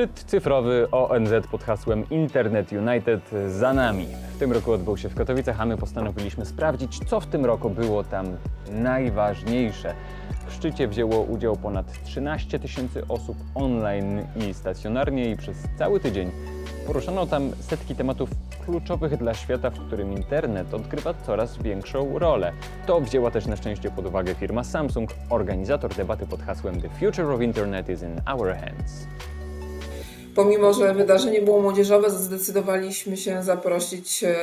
Szczyt cyfrowy ONZ pod hasłem Internet United za nami. W tym roku odbył się w Katowicach, a my postanowiliśmy sprawdzić, co w tym roku było tam najważniejsze. W szczycie wzięło udział ponad 13 tysięcy osób online i stacjonarnie i przez cały tydzień poruszano tam setki tematów kluczowych dla świata, w którym internet odgrywa coraz większą rolę. To wzięła też na szczęście pod uwagę firma Samsung, organizator debaty pod hasłem The Future of Internet is in our hands. Pomimo, że wydarzenie było młodzieżowe, zdecydowaliśmy się zaprosić e,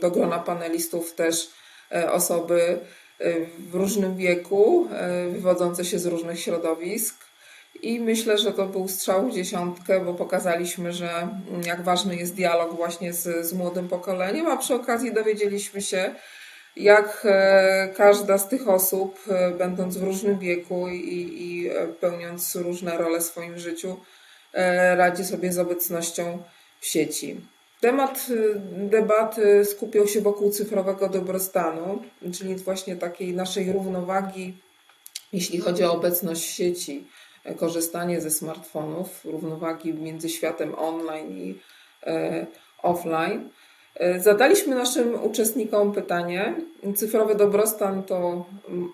do grona panelistów też e, osoby e, w różnym wieku, wywodzące się z różnych środowisk. I myślę, że to był strzał w dziesiątkę, bo pokazaliśmy, że mm, jak ważny jest dialog właśnie z, z młodym pokoleniem, a przy okazji dowiedzieliśmy się, jak każda z tych osób, będąc w różnym wieku i, i pełniąc różne role w swoim życiu, radzi sobie z obecnością w sieci. Temat e, debaty skupiał się wokół cyfrowego dobrostanu, czyli właśnie takiej naszej równowagi, jeśli chodzi o obecność w sieci, e, korzystanie ze smartfonów, równowagi między światem online i e, offline. E, Zadaliśmy naszym uczestnikom pytanie: cyfrowy dobrostan to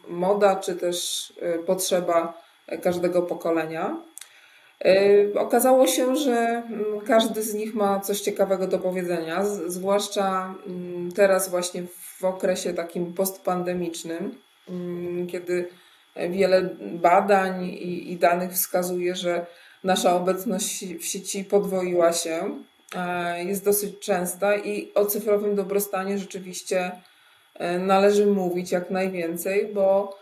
moda, czy też e, potrzeba e, każdego pokolenia? E, Okazało się, że mm, każdy z nich ma coś ciekawego do powiedzenia, zwłaszcza mm, teraz, właśnie w okresie takim postpandemicznym, mm, kiedy wiele badań i, i danych wskazuje, że nasza obecność w sieci podwoiła się, e, jest dosyć częsta i o cyfrowym dobrostanie rzeczywiście e, należy mówić jak najwięcej, bo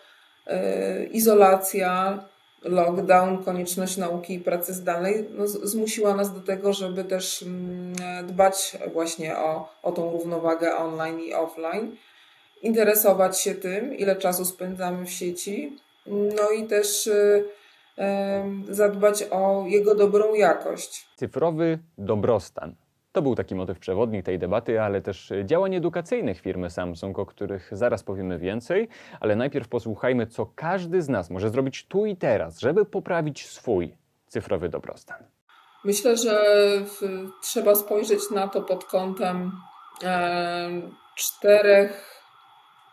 e, izolacja, lockdown, konieczność nauki i pracy zdalnej no, zmusiła nas do tego, żeby też mm, dbać właśnie o, o tą równowagę online i offline, interesować się tym, ile czasu spędzamy w sieci, no i też y, zadbać o jego dobrą jakość. Cyfrowy dobrostan. To był taki motyw przewodni tej debaty, ale też działań edukacyjnych firmy Samsung, o których zaraz powiemy więcej, ale najpierw posłuchajmy, co każdy z nas może zrobić tu i teraz, żeby poprawić swój cyfrowy dobrostan. Myślę, że trzeba spojrzeć na to pod kątem e, czterech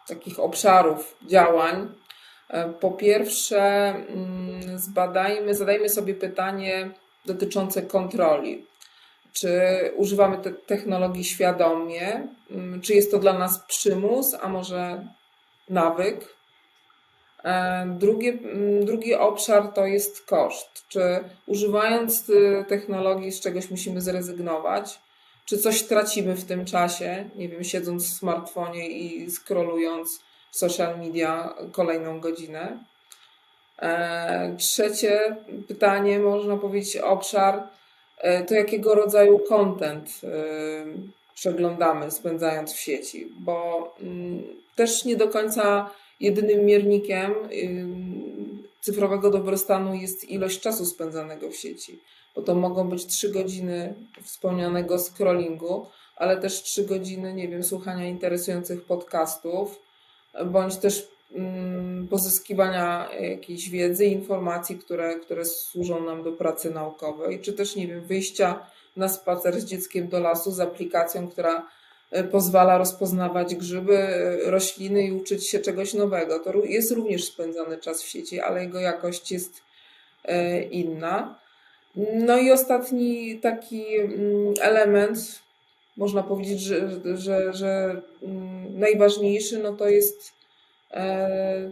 takich obszarów działań. E, po pierwsze, mm, zbadajmy, zadajmy sobie pytanie dotyczące kontroli. Czy używamy te technologii świadomie? Mm, Czy jest to dla nas przymus, a może nawyk? E, mm, drugi obszar to jest koszt. Czy używając y, technologii z czegoś musimy zrezygnować? Czy coś tracimy w tym czasie, nie wiem, siedząc w smartfonie i scrollując w social media kolejną godzinę? E, Trzecie pytanie, można powiedzieć, obszar, to jakiego rodzaju content y, przeglądamy, spędzając w sieci, bo mm, też nie do końca jedynym miernikiem ym, cyfrowego dobrostanu jest ilość czasu spędzanego w sieci, bo to mogą być 3 godziny wspomnianego scrollingu, ale też 3 godziny, nie wiem, słuchania interesujących podcastów, bądź też pozyskiwania jakiejś wiedzy, informacji, które, które służą nam do pracy naukowej, czy też, nie wiem, wyjścia na spacer z dzieckiem do lasu z aplikacją, która e, pozwala rozpoznawać grzyby, e, rośliny i uczyć się czegoś nowego. To jest również spędzany czas w sieci, ale jego jakość jest e, inna. No i ostatni taki mm, element, można powiedzieć, że, że, że mm, najważniejszy, no to jest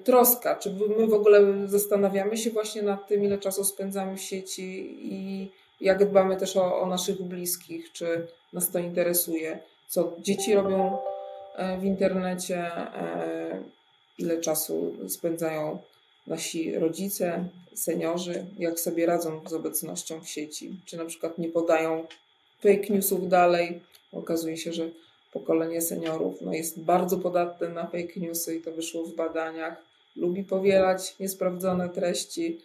troska. Czy my w ogóle zastanawiamy się właśnie nad tym, ile czasu spędzamy w sieci i jak dbamy też o, o naszych bliskich, czy nas to interesuje, co dzieci robią e, w internecie, e, ile czasu spędzają nasi rodzice, seniorzy, jak sobie radzą z obecnością w sieci, czy na przykład nie podają fake newsów dalej. Okazuje się, że pokolenie seniorów no, jest bardzo podatne na fake newsy i to wyszło w badaniach. Lubi powielać niesprawdzone treści,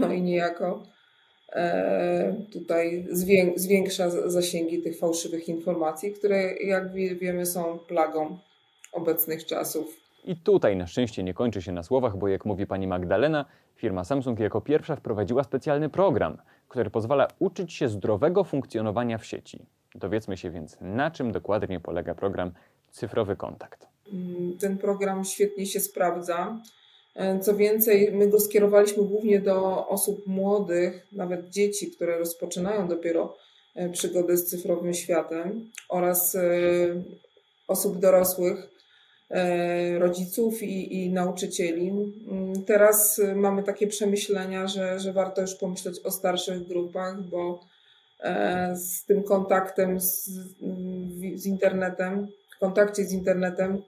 no i niejako e, tutaj zwię- zwiększa zasięgi tych fałszywych informacji, które jak wie- wiemy są plagą obecnych czasów. I tutaj na szczęście nie kończy się na słowach, bo jak mówi pani Magdalena, firma Samsung jako pierwsza wprowadziła specjalny program, który pozwala uczyć się zdrowego funkcjonowania w sieci. Dowiedzmy się więc, na czym dokładnie polega program Cyfrowy Kontakt. Mm, Ten program świetnie się sprawdza. E, Co więcej, my go skierowaliśmy głównie do osób młodych, nawet dzieci, które rozpoczynają dopiero e, przygodę z cyfrowym światem oraz e, osób dorosłych, rodziców i, i nauczycieli. Mm, Teraz mamy takie przemyślenia, że, że warto już pomyśleć o starszych grupach, bo z tym kontaktem z, z internetem, kontakcie z internetem.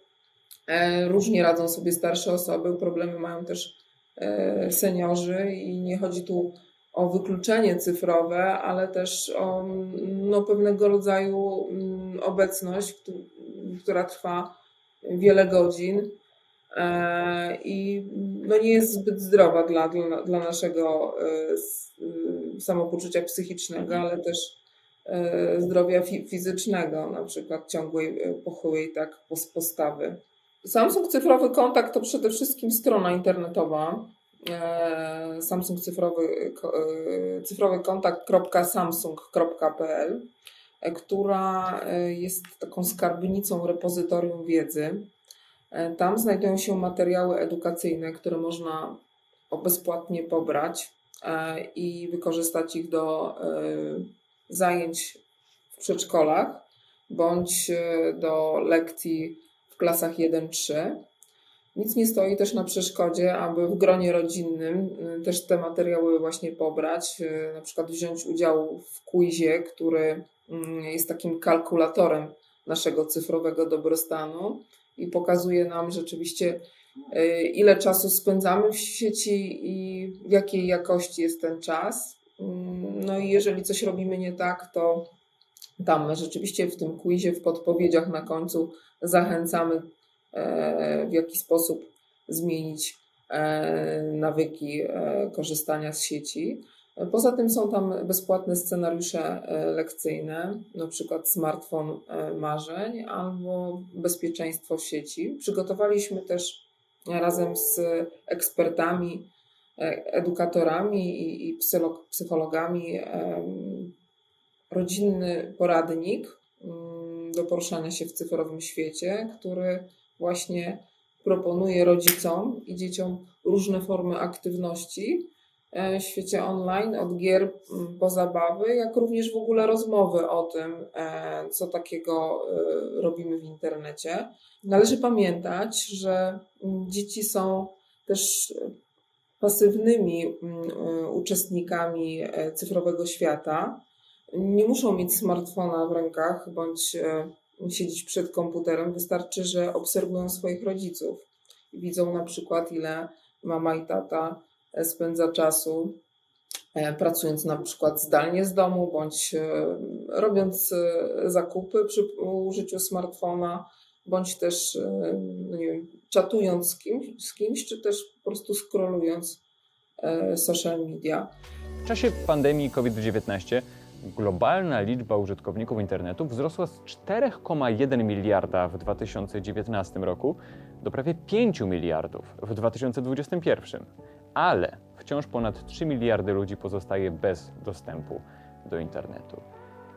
E, Różnie radzą sobie starsze osoby, problemy mają też e, seniorzy i nie chodzi tu o wykluczenie cyfrowe, ale też o no, pewnego rodzaju mm, obecność, któ- która trwa wiele godzin. e, i no, nie jest zbyt zdrowa dla, dla, dla naszego e, y, samopoczucia psychicznego, ale też e, zdrowia fi- fizycznego, na przykład ciągłej, e, pochyłej tak pos- postawy. Samsung Cyfrowy Kontakt to przede wszystkim strona internetowa. e, Samsung Cyfrowy, e, cyfrowy kontakt.samsung.pl, e, która e, jest taką skarbnicą repozytorium wiedzy. E, Tam znajdują się materiały edukacyjne, które można bezpłatnie pobrać e, i wykorzystać ich do e, zajęć w przedszkolach bądź do lekcji w klasach 1-3. Nic nie stoi też na przeszkodzie, aby w gronie rodzinnym też te materiały właśnie pobrać, na przykład wziąć udział w quizie, który mm, jest takim kalkulatorem naszego cyfrowego dobrostanu i pokazuje nam rzeczywiście, y, ile czasu spędzamy w sieci i w jakiej jakości jest ten czas. Mm, No i jeżeli coś robimy nie tak, to tam rzeczywiście w tym quizie, w podpowiedziach na końcu zachęcamy, e, w jaki sposób zmienić e, nawyki e, korzystania z sieci. Poza tym są tam bezpłatne scenariusze e, lekcyjne, na przykład smartfon e, marzeń albo bezpieczeństwo sieci. Przygotowaliśmy też razem z ekspertami, e, edukatorami i, psychologami rodzinny poradnik mm, do poruszania się w cyfrowym świecie, który właśnie proponuje rodzicom i dzieciom różne formy aktywności e, świecie online, od gier po zabawy, jak również w ogóle rozmowy o tym, e, co takiego e, robimy w internecie. Należy pamiętać, że dzieci są też pasywnymi e, uczestnikami e, cyfrowego świata nie muszą mieć smartfona w rękach bądź e, siedzieć przed komputerem. Wystarczy, że obserwują swoich rodziców. Widzą na przykład, ile mama i tata e, spędza czasu e, pracując na przykład zdalnie z domu bądź e, robiąc e, zakupy przy użyciu smartfona, bądź też no nie wiem, czatując z kimś, z kimś, czy też po prostu scrollując social media. W czasie pandemii COVID-19 globalna liczba użytkowników internetu wzrosła z 4,1 miliarda w 2019 roku do prawie 5 miliardów w 2021. Ale wciąż ponad 3 miliardy ludzi pozostaje bez dostępu do internetu.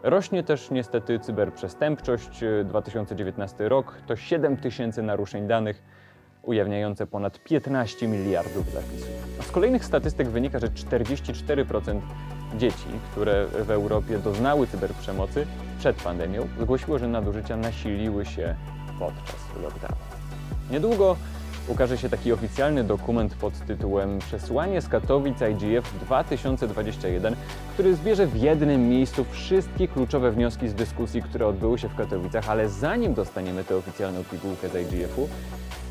Rośnie też niestety cyberprzestępczość. 2019 rok to 7 tysięcy naruszeń danych, ujawniające ponad 15 miliardów zapisów. A z kolejnych statystyk wynika, że 44% dzieci, które w Europie doznały cyberprzemocy przed pandemią, zgłosiło, że nadużycia nasiliły się podczas lockdownu. Niedługo ukaże się taki oficjalny dokument pod tytułem Przesłanie z Katowic IGF 2021, który zbierze w jednym miejscu wszystkie kluczowe wnioski z dyskusji, które odbyły się w Katowicach, ale zanim dostaniemy tę oficjalną pigułkę z IGF-u,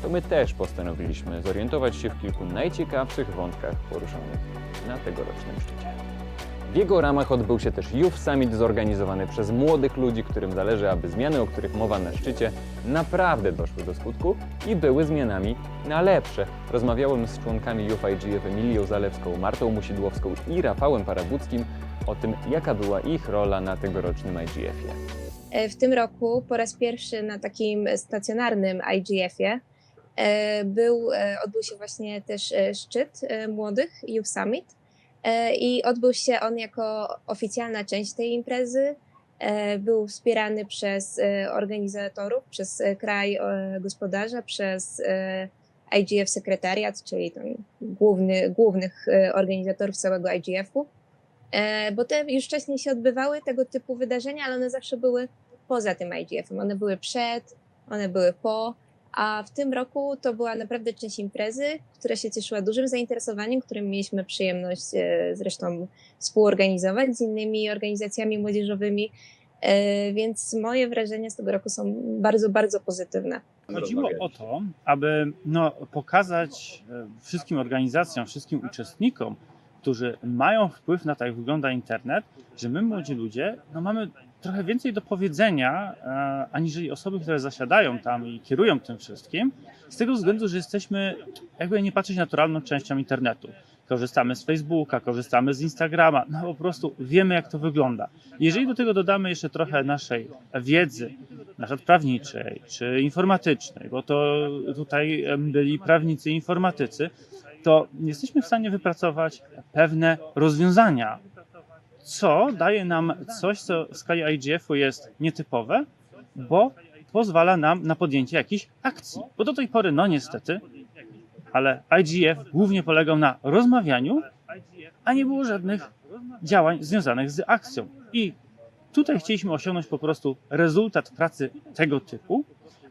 to my też postanowiliśmy zorientować się w kilku najciekawszych wątkach poruszonych na tegorocznym szczycie. W jego ramach odbył się też Youth Summit zorganizowany przez młodych ludzi, którym zależy, aby zmiany, o których mowa na szczycie, naprawdę doszły do skutku i były zmianami na lepsze. Rozmawiałem z członkami Youth IGF Emilią Zalewską, Martą Musidłowską i Rafałem Parabuckim o tym, jaka była ich rola na tegorocznym IGF-ie. E, W tym roku po raz pierwszy na takim stacjonarnym IGF-ie e, był, e, odbył się właśnie też szczyt młodych Youth Summit i odbył się on jako oficjalna część tej imprezy. E, Był wspierany przez e, organizatorów, przez e, kraj e, gospodarza, przez e, IGF sekretariat, czyli główny, głównych e, organizatorów całego IGF-u. E, Bo te już wcześniej się odbywały tego typu wydarzenia, ale one zawsze były poza tym IGF-em. One były przed, one były po, a w tym roku to była naprawdę część imprezy, która się cieszyła dużym zainteresowaniem, którym mieliśmy przyjemność e, zresztą współorganizować z innymi organizacjami młodzieżowymi. E, Więc moje wrażenia z tego roku są bardzo, bardzo pozytywne. Chodziło o to, aby no, pokazać e, wszystkim organizacjom, wszystkim uczestnikom, którzy mają wpływ na to, jak wygląda internet, że my, młodzi ludzie, no, mamy trochę więcej do powiedzenia, e, aniżeli osoby, które zasiadają tam i kierują tym wszystkim, z tego względu, że jesteśmy, jakby nie patrzeć, naturalną częścią internetu. Korzystamy z Facebooka, korzystamy z Instagrama, no po prostu wiemy, jak to wygląda. Jeżeli do tego dodamy jeszcze trochę naszej wiedzy, na przykład prawniczej czy informatycznej, bo to tutaj byli prawnicy i informatycy, to jesteśmy w stanie wypracować pewne rozwiązania, co daje nam coś, co w skali IGF-u jest nietypowe, bo pozwala nam na podjęcie jakichś akcji. Bo do tej pory, no niestety, ale IGF głównie polegał na rozmawianiu, a nie było żadnych działań związanych z akcją. I tutaj chcieliśmy osiągnąć po prostu rezultat pracy tego typu,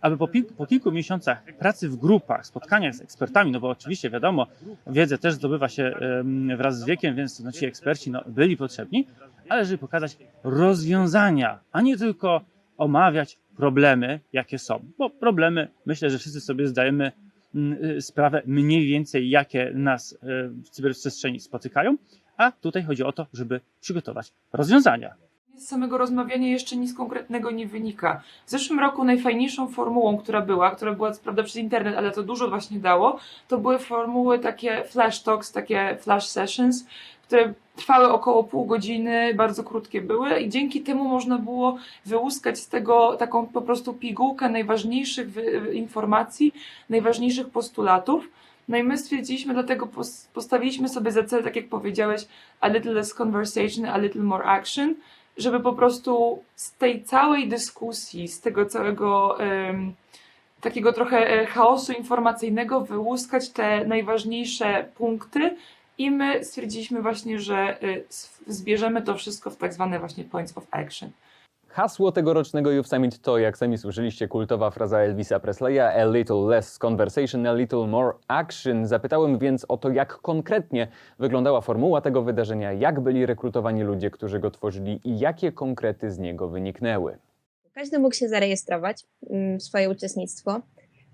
aby po, po kilku miesiącach pracy w grupach, spotkaniach z ekspertami, no bo oczywiście wiadomo, wiedzę też zdobywa się wraz z wiekiem, więc no, ci eksperci no, byli potrzebni, ale żeby pokazać rozwiązania, a nie tylko omawiać problemy, jakie są. Bo problemy, myślę, że wszyscy sobie zdajemy mm, y, sprawę mniej więcej, jakie nas y, w cyberprzestrzeni spotykają, a tutaj chodzi o to, żeby przygotować rozwiązania. Z samego rozmawiania jeszcze nic konkretnego nie wynika. W zeszłym roku najfajniejszą formułą, która była, która była co prawda przez internet, ale to dużo właśnie dało, to były formuły takie flash talks, takie flash sessions, które trwały około pół godziny, bardzo krótkie były i dzięki temu można było wyłuskać z tego taką po prostu pigułkę najważniejszych informacji, najważniejszych postulatów. No i my stwierdziliśmy, dlatego pos- postawiliśmy sobie za cel, tak jak powiedziałeś, a little less conversation, a little more action, żeby po prostu z tej całej dyskusji, z tego całego em, takiego trochę e, chaosu informacyjnego wyłuskać te najważniejsze punkty i my stwierdziliśmy właśnie, że s- zbierzemy to wszystko w tak zwane właśnie points of action. Hasło tegorocznego Youth Summit to, jak sami słyszeliście, kultowa fraza Elvisa Presleya A little less conversation, a little more action. Zapytałem więc o to, jak konkretnie wyglądała formuła tego wydarzenia, jak byli rekrutowani ludzie, którzy go tworzyli i jakie konkrety z niego wyniknęły. Każdy mógł się zarejestrować, mm, swoje uczestnictwo,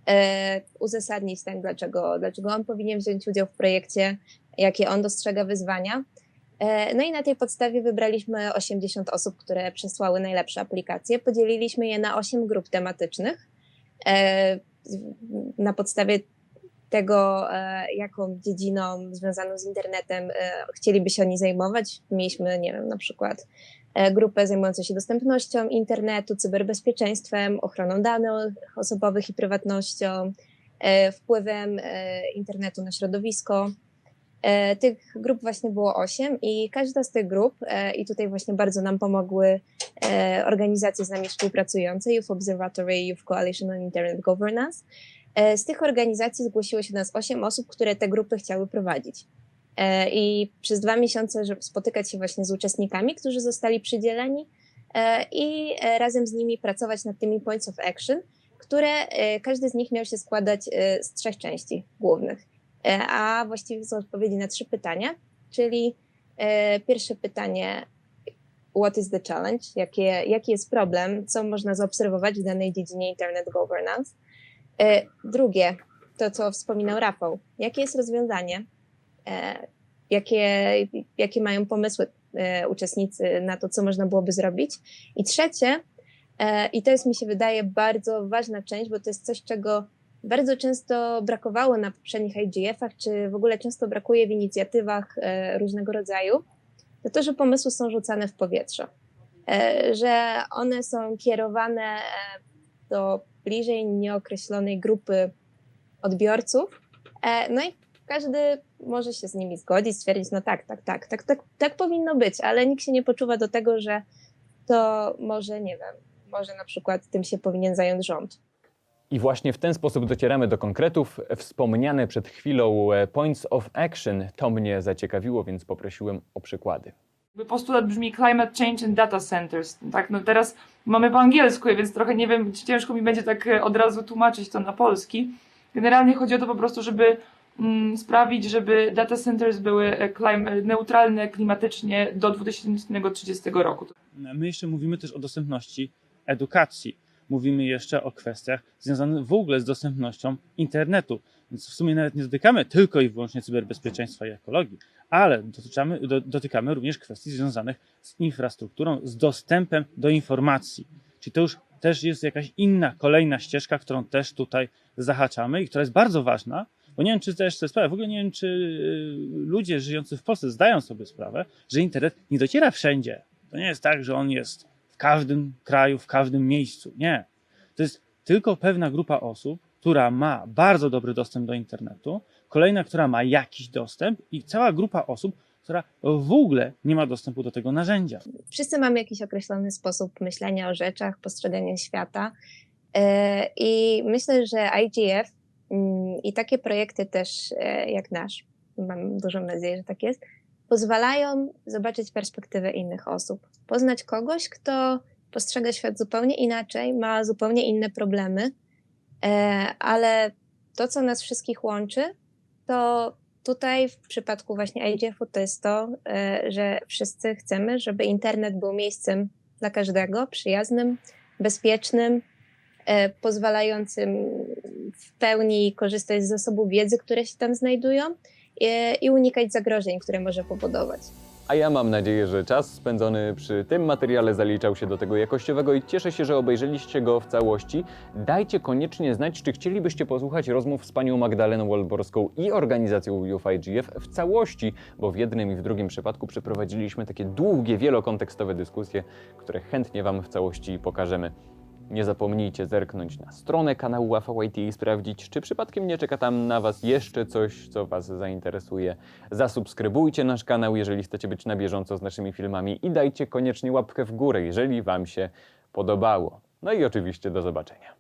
e, uzasadnić tak, dlaczego, dlaczego on powinien wziąć udział w projekcie, jakie on dostrzega wyzwania. E, No i na tej podstawie wybraliśmy 80 osób, które przesłały najlepsze aplikacje. Podzieliliśmy je na 8 grup tematycznych. E, Na podstawie tego, e, jaką dziedziną związaną z internetem chcieliby się oni zajmować. Mieliśmy, nie wiem, na przykład grupę zajmującą się dostępnością internetu, cyberbezpieczeństwem, ochroną danych osobowych i prywatnością, wpływem internetu na środowisko. E, Tych grup właśnie było osiem i każda z tych grup, e, i tutaj właśnie bardzo nam pomogły e, organizacje z nami współpracujące, Youth Observatory, Youth Coalition on Internet Governance. Z tych organizacji zgłosiło się do nas osiem osób, które te grupy chciały prowadzić. I przez dwa miesiące, spotykać się właśnie z uczestnikami, którzy zostali przydzieleni i razem z nimi pracować nad tymi points of action, które każdy z nich miał się składać z trzech części głównych, a właściwie są odpowiedzi na trzy pytania, czyli e, pierwsze pytanie what is the challenge, jakie, jaki jest problem, co można zaobserwować w danej dziedzinie internet governance. E, Drugie, to co wspominał Rafał, jakie jest rozwiązanie, e, jakie, jakie mają pomysły e, uczestnicy na to, co można byłoby zrobić. I trzecie, e, i to jest mi się wydaje bardzo ważna część, bo to jest coś, czego bardzo często brakowało na poprzednich IGF-ach, czy w ogóle często brakuje w inicjatywach e, różnego rodzaju, to to, że pomysły są rzucane w powietrze, e, że one są kierowane e, do bliżej nieokreślonej grupy odbiorców. No i każdy może się z nimi zgodzić, stwierdzić, no tak, tak, tak, tak, tak, tak powinno być, ale nikt się nie poczuwa do tego, że to może, nie wiem, może na przykład tym się powinien zająć rząd. I właśnie w ten sposób docieramy do konkretów. Wspomniane przed chwilą e, points of action to mnie zaciekawiło, więc poprosiłem o przykłady. Postulat brzmi Climate Change and Data Centers. Tak, no teraz mamy po angielsku, więc trochę nie wiem, ciężko mi będzie tak e, od razu tłumaczyć to na polski. Generalnie chodzi o to po prostu, żeby mm, sprawić, żeby data centers były klim- e, neutralne klimatycznie do 2030 roku. My jeszcze mówimy też o dostępności edukacji. Mówimy jeszcze o kwestiach związanych w ogóle z dostępnością internetu. Więc w sumie nawet nie dotykamy tylko i wyłącznie cyberbezpieczeństwa i ekologii, ale dotyczamy, do, dotykamy również kwestii związanych z infrastrukturą, z dostępem do informacji. Czyli to już też jest jakaś inna, kolejna ścieżka, którą też tutaj zahaczamy i która jest bardzo ważna, bo nie wiem, czy też sobie sprawę, w ogóle nie wiem, czy y, ludzie żyjący w Polsce zdają sobie sprawę, że internet nie dociera wszędzie. To nie jest tak, że on jest każdym kraju, w każdym miejscu. Nie. To jest tylko pewna grupa osób, która ma bardzo dobry dostęp do internetu, kolejna, która ma jakiś dostęp i cała grupa osób, która w ogóle nie ma dostępu do tego narzędzia. Wszyscy mamy jakiś określony sposób myślenia o rzeczach, postrzegania świata. E, I myślę, że IGF mm, i takie projekty też e, jak nasz, mam dużą nadzieję, że tak jest, pozwalają zobaczyć perspektywę innych osób, poznać kogoś, kto postrzega świat zupełnie inaczej, ma zupełnie inne problemy, e, ale to, co nas wszystkich łączy, to tutaj w przypadku właśnie IGF-u to jest to, e, że wszyscy chcemy, żeby internet był miejscem dla każdego, przyjaznym, bezpiecznym, e, pozwalającym w pełni korzystać z zasobów wiedzy, które się tam znajdują i unikać zagrożeń, które może powodować. A ja mam nadzieję, że czas spędzony przy tym materiale zaliczał się do tego jakościowego i cieszę się, że obejrzeliście go w całości. Dajcie koniecznie znać, czy chcielibyście posłuchać rozmów z panią Magdaleną Wolborską i organizacją Youth IGF w całości, bo w jednym i w drugim przypadku przeprowadziliśmy takie długie, wielokontekstowe dyskusje, które chętnie Wam w całości pokażemy. Nie zapomnijcie zerknąć na stronę kanału AVIT i sprawdzić, czy przypadkiem nie czeka tam na Was jeszcze coś, co Was zainteresuje. Zasubskrybujcie nasz kanał, jeżeli chcecie być na bieżąco z naszymi filmami i dajcie koniecznie łapkę w górę, jeżeli Wam się podobało. No i oczywiście do zobaczenia.